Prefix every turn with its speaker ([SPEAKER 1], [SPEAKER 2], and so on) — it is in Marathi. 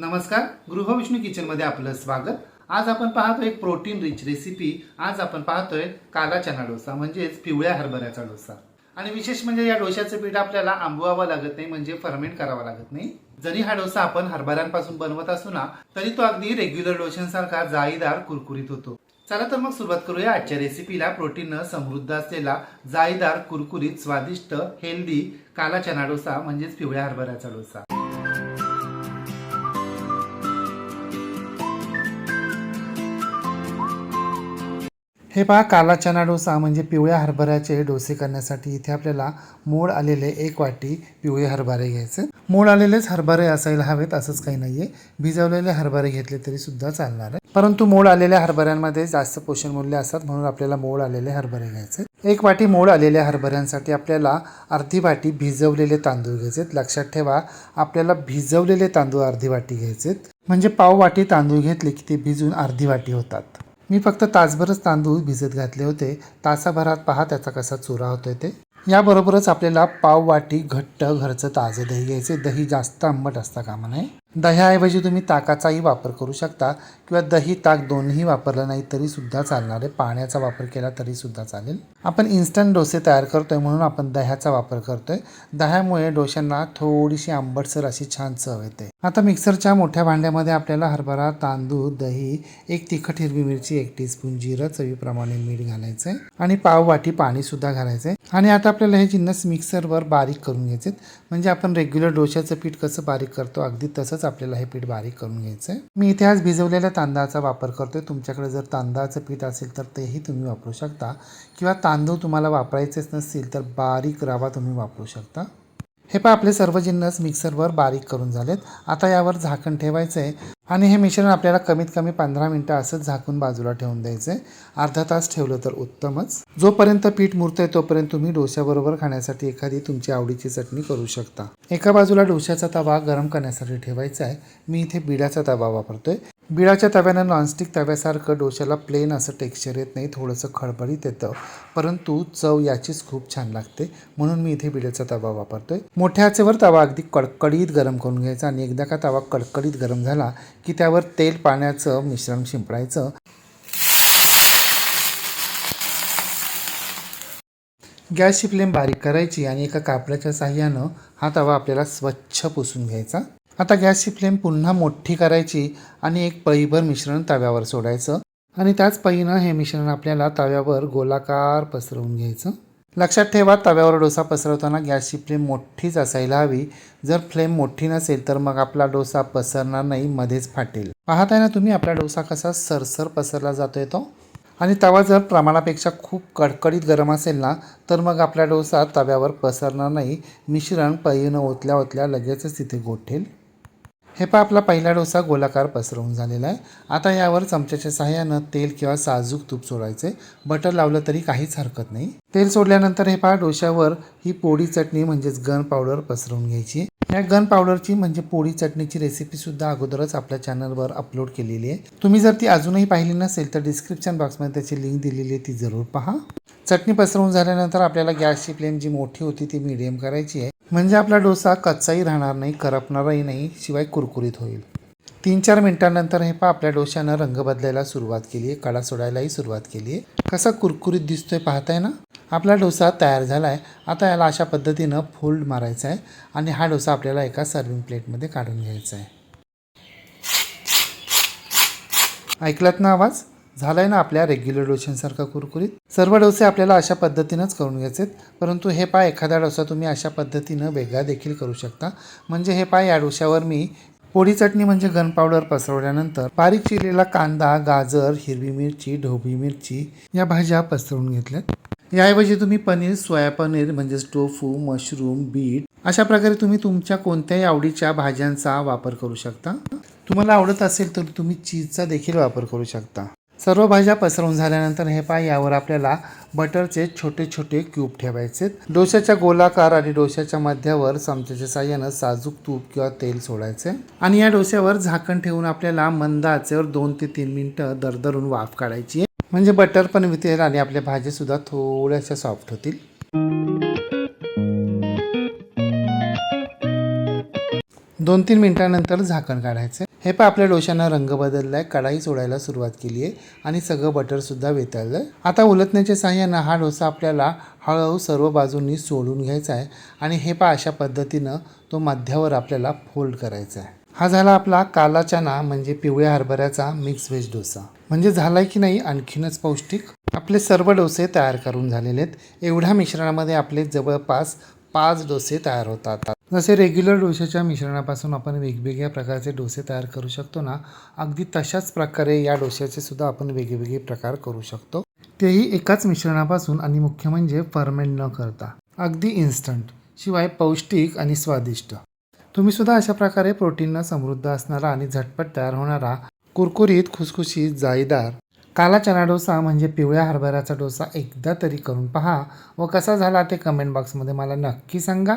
[SPEAKER 1] नमस्कार गृहविष्णू किचनमध्ये आपलं स्वागत. आज आपण पाहतोय एक प्रोटीन रिच रेसिपी आज आपण पाहतोय काला चना डोसा म्हणजेच पिवळ्या हरभऱ्याचा डोसा. आणि विशेष म्हणजे या डोशाचं पीठ आपल्याला आंबवावं लागत नाही म्हणजे फर्मेंट करावं लागत नाही. जरी हा डोसा आपण हरभऱ्यांपासून बनवत असू ना तरी तो अगदी रेग्युलर डोशांसारखा जाळीदार कुरकुरीत होतो. चला तर मग सुरुवात करूया आजच्या रेसिपीला प्रोटीननं समृद्ध असलेला जाळीदार कुरकुरीत स्वादिष्ट हेल्दी काला चना डोसा म्हणजेच पिवळ्या हरभऱ्याचा डोसा. हे पहा काला चना डोसा म्हणजे पिवळ्या हरभऱ्याचे डोसे करण्यासाठी इथे आपल्याला मोड आलेले एक वाटी पिवळे हरभरे घ्यायचे. मोड आलेलेच हरभरे असायला हवेत असंच काही नाहीये. भिजवलेले हरभरे घेतले तरी सुद्धा चालणार आहे. परंतु मोड आलेल्या हरभऱ्यांमध्ये जास्त पोषण मूल्य असतात म्हणून आपल्याला मोड आलेले हरभरे घ्यायचे. एक वाटी मोड आलेल्या हरभऱ्यांसाठी आपल्याला अर्धी वाटी भिजवलेले तांदूळ घ्यायचेत लक्षात ठेवा आपल्याला भिजवलेले तांदूळ अर्धी वाटी घ्यायचेत. म्हणजे पाव वाटी तांदूळ घेतले की ते भिजून अर्धी वाटी होतात. मी फक्त तासभरच तांदूळ भिजत घातले होते. तासाभरात पहा त्याचा कसा चुरा होतोय ते. याबरोबरच आपल्याला पाव वाटी घट्ट घरचं ताजं दही घ्यायचे दही जास्त आंबट असता कामा नये. दह्याऐवजी तुम्ही ताकाचाही वापर करू शकता किंवा दही ताक दोन्ही वापरलं नाही तरी सुद्धा चालणार आहे. पाण्याचा वापर केला तरी सुद्धा चालेल. आपण इन्स्टंट डोसे तयार करतोय म्हणून आपण दह्याचा वापर करतोय. दह्यामुळे डोश्यांना थोडीशी आंबटसर अशी छान चव येते. आता मिक्सरच्या मोठ्या भांड्यामध्ये आपल्याला हरभरा तांदूळ दही एक तिखट हिरवी मिरची एक टीस्पून जिरं चवीप्रमाणे मीठ घालायचंय आणि पाव वाटी पाणी सुद्धा घालायचंय. आणि आता आपल्याला हे जिन्नस मिक्सरवर बारीक करून घ्यायचे म्हणजे आपण रेग्युलर डोश्याचं पीठ कसं बारीक करतो अगदी तसंच आपल्याला हे पीठ बारीक करून घ्यायचं आहे मी इथे आज भिजवलेल्या तांदळाचा वापर करतोय. तुमच्याकडे जर तांदळाचं पीठ असेल तर तेही तुम्ही वापरू शकता. किंवा तांदूळ तुम्हाला वापरायचेच नसतील तर बारीक रवा तुम्ही वापरू शकता. हे पहा आपले सर्व जिन्नस मिक्सरवर बारीक करून झालेत. आता यावर झाकण ठेवायचं आहे आणि हे मिश्रण आपल्याला कमीत कमी पंधरा मिनटं असंच झाकून बाजूला ठेवून द्यायचं आहे अर्धा तास ठेवलं तर उत्तमच. जोपर्यंत पीठ मुरतंय तोपर्यंत तुम्ही डोश्याबरोबर खाण्यासाठी एखादी तुमची आवडीची चटणी करू शकता. एका बाजूला डोश्याचा तवा गरम करण्यासाठी ठेवायचा आहे. मी इथे बिड्याचा तवा वापरतोय. बिडाच्या तव्यानं नॉनस्टिक तव्यासारखं डोश्याला प्लेन असं टेक्स्चर येत नाही थोडंसं खडबडीत येतं. परंतु चव याचीच खूप छान लागते. म्हणून मी इथे बिळाचा तवा वापरतोय. मोठ्या आचेवर तवा अगदी कडकडीत गरम करून घ्यायचा आणि एकदा का तवा कडकडीत गरम झाला की त्यावर तेल पाण्याचं मिश्रण शिंपडायचं. गॅसची फ्लेम बारीक करायची आणि एका कापडाच्या साह्यानं हा तवा आपल्याला स्वच्छ पुसून घ्यायचा. आता गॅसची फ्लेम पुन्हा मोठी करायची आणि एक पळीभर मिश्रण तव्यावर सोडायचं. आणि त्याच पळीनं हे मिश्रण आपल्याला तव्यावर गोलाकार पसरवून घ्यायचं. लक्षात ठेवा तव्यावर डोसा पसरवताना गॅसची फ्लेम मोठीच असायला हवी. जर फ्लेम मोठी नसेल तर मग आपला डोसा पसरणार नाही मध्येच फाटेल. पाहताय ना तुम्ही आपला डोसा कसा सरसर पसरला जातोय तो? आणि तवा जर प्रमाणापेक्षा खूप कडकडीत गरम असेल ना तर मग आपला डोसा तव्यावर पसरणार नाही. मिश्रण पळीनं ओतल्या ओतल्या लगेचच तिथे गोठेल. हे पहा आपला पहिला डोसा गोलाकार पसरवून झालेला आहे. आता यावर चमच्याच्या सहाय्यानं तेल किंवा साजूक तूप सोडायचे. बटर लावलं तरी काहीच हरकत नाही. तेल सोडल्यानंतर हे पहा डोश्यावर ही पोळी चटणी म्हणजेच गन पावडर पसरवून घ्यायची. या गन पावडरची म्हणजे पोळी चटणीची रेसिपी सुद्धा अगोदरच आपल्या चॅनलवर अपलोड केलेली आहे. तुम्ही जर ती अजूनही पाहिली नसेल तर डिस्क्रिप्शन बॉक्समध्ये त्याची लिंक दिलेली आहे ती जरूर पहा. चटणी पसरवून झाल्यानंतर आपल्याला गॅसची फ्लेम जी मोठी होती ती मिडियम करायची आहे. म्हणजे आपला डोसा कच्चाही राहणार नाही करपणारही नाही शिवाय कुरकुरीत होईल. तीन चार मिनिटांनंतर हे पहा आपल्या डोश्यानं रंग बदलायला सुरुवात केली आहे कडा सोडायलाही सुरुवात केली आहे कसा कुरकुरीत दिसतोय पाहताय ना? आपला डोसा तयार झाला आहे आता याला अशा पद्धतीनं फोल्ड मारायचा आहे आणि हा डोसा आपल्याला एका सर्विंग प्लेटमध्ये काढून घ्यायचा आहे ऐकलात ना आवाज? झालाय ना आपल्या रेग्युलर डोशांसारखा कुरकुरीत? सर्व डोसे आपल्याला अशा पद्धतीनंच करून घ्यायचे परंतु हे पाय एखादा डोसा तुम्ही अशा पद्धतीनं वेगळा देखील करू शकता. म्हणजे हे पाय या डोश्यावर मी पोळी चटणी म्हणजे गन पावडर पसरवल्यानंतर बारीक चिरलेला कांदा गाजर हिरवी मिरची ढोबी मिरची या भाज्या पसरवून घेतल्यात. याऐवजी तुम्ही पनीर सोया पनीर म्हणजेच टोफू मशरूम बीट अशा प्रकारे तुम्ही तुमच्या कोणत्याही आवडीच्या भाज्यांचा वापर करू शकता. तुम्हाला आवडत असेल तर तुम्ही चीजचा देखील वापर करू शकता. सर्व भाज्या पसरवून झाल्यानंतर हे पाय यावर आपल्याला बटरचे छोटे छोटे क्यूब ठेवायचे डोश्याच्या गोलाकार आणि डोश्याच्या मध्यावर चमच्याच्या साह्यानं साजूक तूप किंवा तेल सोडायचे आणि या डोश्यावर झाकण ठेवून आपल्याला मंद आचेवर दोन ते तीन मिनटं दरदरून वाफ काढायची म्हणजे बटर पण वितेल आणि आपल्या भाज्यासुद्धा थोड्याशा सॉफ्ट होतील. दोन तीन मिनटानंतर झाकण काढायचं. हे पण आपल्या डोशांना रंग बदलला आहे कढाई सोडायला सुरुवात केली आहे आणि सगळं बटरसुद्धा वेताळलं आहे आता उलटण्याच्या साह्यानं हा डोसा आपल्याला हळूहळू सर्व बाजूंनी सोडून घ्यायचा आहे आणि हे पा अशा पद्धतीनं तो मध्यावर आपल्याला फोल्ड करायचा आहे. हा झाला आपला काला चना म्हणजे पिवळ्या हरभऱ्याचा मिक्स व्हेज डोसा. म्हणजे झालाय की नाही आणखीनच पौष्टिक. आपले सर्व डोसे तयार करून झालेले आहेत. एवढ्या मिश्रणामध्ये आपले जवळपास पाच डोसे तयार होतात. जसे रेग्युलर डोशाच्या मिश्रणापासून आपण वेगवेगळ्या प्रकारचे डोसे तयार करू शकतो ना अगदी तशाच प्रकारे या डोश्याचे सुद्धा आपण वेगवेगळे प्रकार करू शकतो. तेही एकाच मिश्रणापासून आणि मुख्य म्हणजे फर्मेंट न करता. अगदी इन्स्टंट शिवाय पौष्टिक आणि स्वादिष्ट. तुम्ही सुद्धा अशा प्रकारे प्रोटीननं समृद्ध असणारा आणि झटपट तयार होणारा कुरकुरीत खुसखुशीत जाळीदार काला चना डोसा म्हणजे पिवळ्या हरभऱ्याचा डोसा एकदा तरी करून पहा व कसा झाला ते कमेंट बॉक्समध्ये मला नक्की सांगा.